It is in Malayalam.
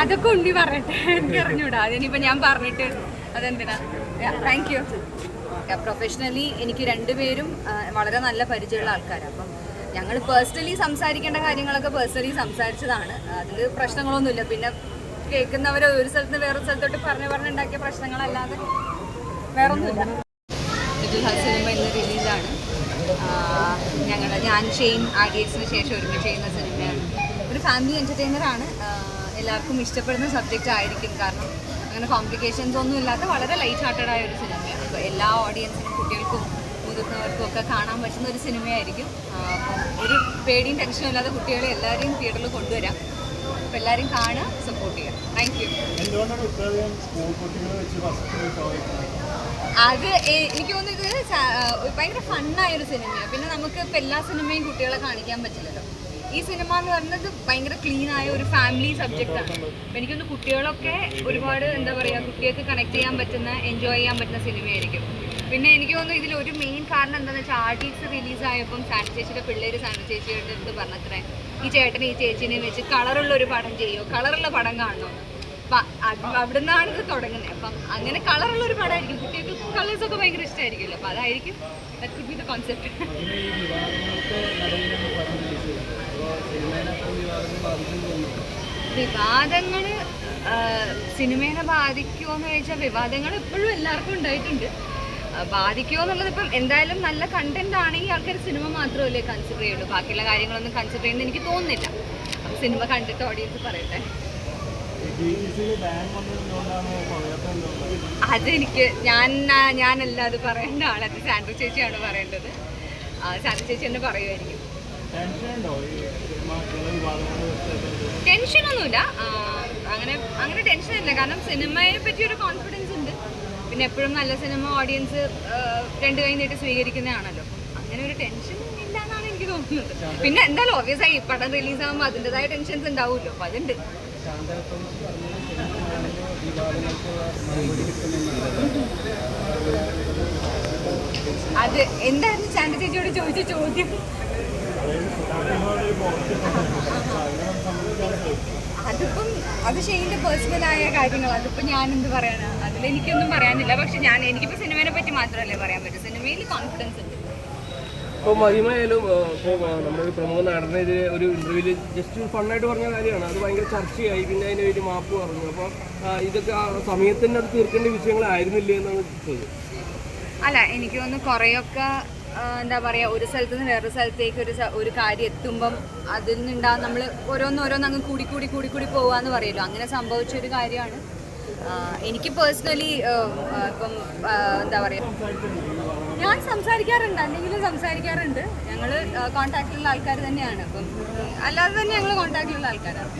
അതൊക്കെ ഉണ്ണി പറയട്ടെ. എനിക്ക് അറിഞ്ഞൂടാ. അതിനിപ്പോ ഞാൻ പറഞ്ഞിട്ട് അതെന്തിനാ? താങ്ക് യു പ്രൊഫഷണലി എനിക്ക് രണ്ടുപേരും വളരെ നല്ല പരിചയമുള്ള ആൾക്കാരാണ് അപ്പം ഞങ്ങൾ പേഴ്സണലി സംസാരിക്കേണ്ട കാര്യങ്ങളൊക്കെ പേഴ്സണലി സംസാരിച്ചതാണ്. അതിൽ പ്രശ്നങ്ങളൊന്നുമില്ല. പിന്നെ കേൾക്കുന്നവർ ഒരു സ്ഥലത്ത് നിന്ന് വേറൊരു സ്ഥലത്തോട്ട് പറഞ്ഞ് പറഞ്ഞുണ്ടാക്കിയ പ്രശ്നങ്ങളല്ലാതെ വേറൊന്നുമില്ല. ഹൗസ് സിനിമ ഇന്ന് റിലീസാണ്. ഞങ്ങൾ ഞാൻ ഷെയ്ൻ ആഗേറ്റ്സിന് ശേഷം ഒരുമിച്ച് ചെയ്യുന്ന സിനിമയാണ്. ഒരു ഫാമിലി എന്റർടൈനറാണ് എല്ലാവർക്കും ഇഷ്ടപ്പെടുന്ന സബ്ജക്റ്റ് ആയിരിക്കും. കാരണം അങ്ങനെ കോംപ്ലിക്കേഷൻസ് ഒന്നും ഇല്ലാത്ത വളരെ ലൈറ്റ് ഹാർട്ടഡ് ആയ ഒരു സിനിമയാണ് അപ്പോൾ എല്ലാ ഓഡിയൻസിനും കുട്ടികൾക്കും മുതിർന്നവർക്കും ഒക്കെ കാണാൻ പറ്റുന്ന ഒരു സിനിമയായിരിക്കും അപ്പോൾ ഒരു പേടിയും ടെൻഷനും ഇല്ലാതെ കുട്ടികളെ എല്ലാവരെയും തിയേറ്ററിൽ കൊണ്ടുവരാം. അപ്പോൾ എല്ലാവരും കാണുക സപ്പോർട്ട് ചെയ്യുക. താങ്ക് യു അത് എനിക്ക് തോന്നുന്നത് ഭയങ്കര ഫണ്ണായൊരു സിനിമയാണ് പിന്നെ നമുക്ക് ഇപ്പം എല്ലാ സിനിമയും കുട്ടികളെ കാണിക്കാൻ പറ്റില്ലല്ലോ. ഈ സിനിമ എന്ന് പറയുന്നത് ഭയങ്കര ക്ലീൻ ആയ ഒരു ഫാമിലി സബ്ജക്റ്റ് ആണ്. എനിക്കൊന്ന് കുട്ടികളൊക്കെ ഒരുപാട് എന്താ പറയുക കുട്ടികൾക്ക് കണക്ട് ചെയ്യാൻ പറ്റുന്ന എൻജോയ് ചെയ്യാൻ പറ്റുന്ന സിനിമയായിരിക്കും പിന്നെ എനിക്ക് തോന്നുന്നു ഇതിൽ ഒരു മെയിൻ കാരണം എന്താണെന്ന് വെച്ചാൽ ആർട്ടിക്സ് റിലീസായപ്പം സാൻഡി ചേച്ചിയുടെ പിള്ളേർ സാൻഡി ചേച്ചിയുടെ അടുത്ത് പറഞ്ഞത്രേ ഈ ചേട്ടനെ ഈ ചേച്ചിനെ വെച്ച് കളറുള്ള ഒരു പടം ചെയ്യുമോ കളറുള്ള പടം കാണണോ അപ്പൊ അവിടെ നിന്നാണ് ഇത് തുടങ്ങുന്നത് അപ്പം അങ്ങനെ കളറുള്ള ഒരു പടമായിരിക്കും കുട്ടികൾക്ക് കളേഴ്സ് ഒക്കെ ഭയങ്കര ഇഷ്ടമായിരിക്കുമല്ലോ അപ്പൊ അതായിരിക്കും ദാറ്റ് ബി കോൺസെപ്റ്റ് വിവാദങ്ങൾ സിനിമേനെ ബാധിക്കുമോ എന്ന് ചോദിച്ചാൽ വിവാദങ്ങൾ എപ്പോഴും എല്ലാവർക്കും ഉണ്ടായിട്ടുണ്ട്. ബാധിക്കുമോ എന്നുള്ളത് ഇപ്പം എന്തായാലും നല്ല കണ്ടന്റ് ആണെങ്കിൽ ആൾക്കാർ സിനിമ മാത്രമല്ലേ കൺസിഡർ ചെയ്യുള്ളൂ. ബാക്കിയുള്ള കാര്യങ്ങളൊന്നും കൺസിഡർ ചെയ്യുന്നത് എനിക്ക് തോന്നുന്നില്ല. അപ്പം സിനിമ കണ്ടിട്ട് ഓഡിയൻസ് പറയട്ടെ. അതെനിക്ക് ഞാൻ ഞാനല്ല അത് പറയേണ്ട ആൾ അത് സാൻഡ്രി ചേച്ചിയാണ് പറയേണ്ടത്. സാൻഡ്രി ചേച്ചി തന്നെ പറയുമായിരിക്കും ടെൻഷൻ ഉണ്ടോ ഈ സിനിമ ചില വിവാദങ്ങൾ വെച്ചിട്ട് ടെൻഷനൊന്നുമില്ല. ഒന്നുമില്ല അങ്ങനെ അങ്ങനെ ടെൻഷൻ ഇല്ല കാരണം സിനിമയെ പറ്റി ഒരു കോൺഫിഡൻസ് ഉണ്ട്. പിന്നെ എപ്പോഴും നല്ല സിനിമ ഓഡിയൻസ് രണ്ടു കൈ നീട്ടി സ്വീകരിക്കുന്നതാണല്ലോ. അങ്ങനെ ഒരു ടെൻഷൻ ഇല്ല എന്നാണ് എനിക്ക് തോന്നുന്നത്. പിന്നെ എന്തായാലും ഓബിയസ് ആയി പടം റിലീസ് ആകുമ്പോൾ അതിന്റെതായ ടെൻഷൻസ് ഉണ്ടാവുമല്ലോ. അപ്പം അതുണ്ട്. അത് എന്തായിരുന്നു ചാണ്ട ചേച്ചിയോട് ചോദിച്ച ചോദ്യം? അത് ഷെയ്ന്റെ പേഴ്സണലായ കാര്യങ്ങൾ അതിപ്പോൾ ഞാൻ എന്ത് പറയാനാ അതിലെനിക്കൊന്നും പറയാനില്ല. പക്ഷെ ഞാൻ എനിക്കിപ്പോൾ സിനിമയെ പറ്റി മാത്രമല്ലേ പറയാൻ പറ്റൂ. സിനിമയിൽ കോൺഫിഡൻസ് ഉണ്ട്. ഇപ്പോൾ മഹിമയായാലും ഇപ്പോൾ നമ്മുടെ ഒരു പ്രമുഖ നടനെതിരെ ഒരു ഇന്റർവ്യൂവിൽ ജസ്റ്റ് ഒരു ഫണ്ണായിട്ട് പറഞ്ഞ കാര്യമാണ്. അത് ഭയങ്കര ചർച്ചയായി. പിന്നെ അതിന് ഒരു മാപ്പ് പറഞ്ഞു. അപ്പോൾ ഇതൊക്കെ ആ സമയത്തിന് അത് തീർക്കേണ്ട വിഷയങ്ങളായിരുന്നില്ലേ എന്നാണ് ചോദിച്ചത് അല്ല എനിക്ക് തോന്നുന്നു കുറേയൊക്കെ എന്താ പറയുക ഒരു സ്ഥലത്ത് നിന്ന് വേറൊരു സ്ഥലത്തേക്ക് ഒരു ഒരു കാര്യം എത്തുമ്പം അതിൽ നിന്നുണ്ടാകും നമ്മൾ ഓരോന്ന് അങ്ങ് കൂടി കൂടി കൂടി കൂടി പോവാന്ന് പറയുമല്ലോ അങ്ങനെ സംഭവിച്ച ഒരു കാര്യമാണ് എനിക്ക് പേഴ്സണലി ഇപ്പം എന്താ പറയുക ഞാൻ സംസാരിക്കാറുണ്ട് എന്തെങ്കിലും സംസാരിക്കാറുണ്ട്. ഞങ്ങൾ കോൺടാക്റ്റിലുള്ള ആൾക്കാർ തന്നെയാണ്. അപ്പം അല്ലാതെ തന്നെ ഞങ്ങൾ കോൺടാക്റ്റിലുള്ള ആൾക്കാരാണ്.